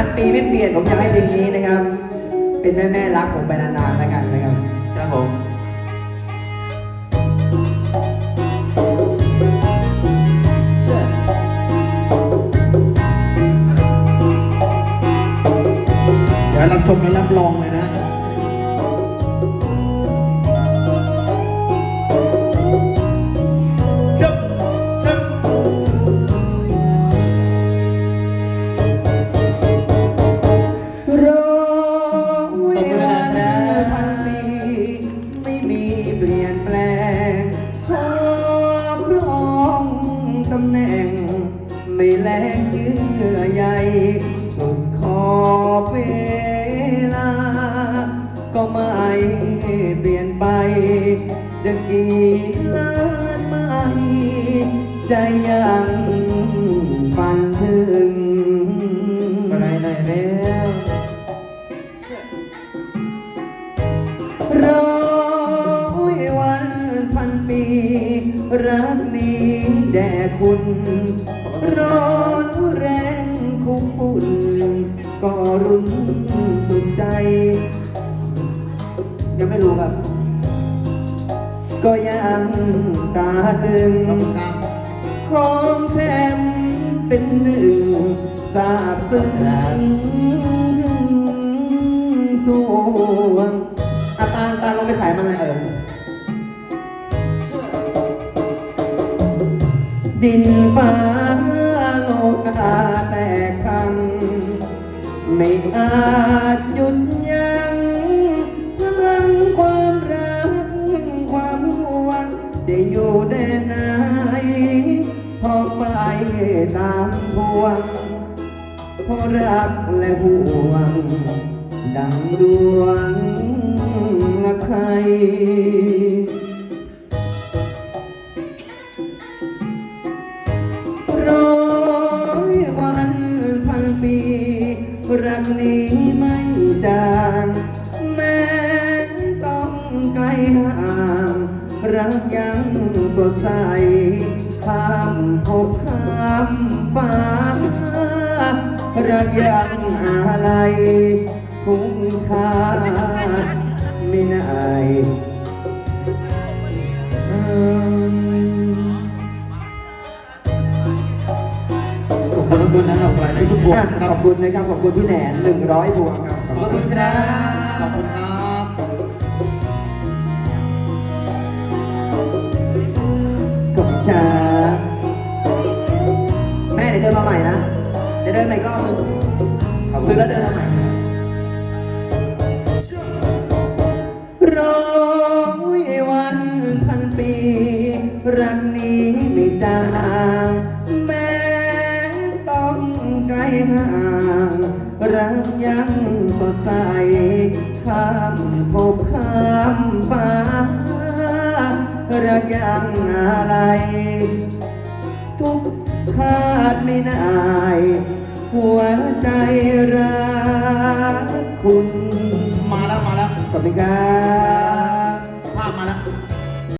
พันปีไม่เปลี่ยนผมอยากให้เพลงนี้นะครับ เป็นแม่แม่ๆรักผมไปนานๆแล้วกันนะครับครับผมเชิญเดี๋ยวรับชมและรับรอง แลกเยื่อใยสุดขอบเวลา ก็ไม่เปลี่ยนไป จะกี่ล้านไม้ใจยังฝันถึงอะไรไหนแล้วร้อยวันพันปี รักนี้แด่คุณ ร้อนแรงคุกฝุ่นก็รุนสุดใจ ยังไม่รู้ครับ ก็ยังตาตึงของแชมเป็นหนึ่งทราบซึ้งถึงสวงอาตาลตาลลงไปขายมันเลยเออ ดินฟ้าโลกาแตกคังไม่อาจหยุดยั้งพลังความรัก ความห่วง จะอยู่แดนไหนพอไปตามทวงเพราะรักและห่วง ดังดวงใคร รักนี้ไม่จางแม้ต้องไกลห่างรักยังสดใสข้ามภพข้ามฟ้ารักยังอะไรทุกชาติไม่นาย ขอบคุณทุกคนนะขอบคุณทุกคนอะขอบคุณนะครับขอบคุณพี่แหนนหนึ่งร้อยพวงครับขอบคุณครับขอบคุณครับขอบคุณครับแม่เดี๋ยวเดินมาใหม่นะเดี๋ยวเดินใหม่ก็ซื้อแล้วเดินมาใหม่ สดใส ข้ามภพข้ามฟ้า รักยังอะไร ทุกชาติไม่นาย หัวใจรักคุณ มาแล้ว มาแล้วขอบคุณครับ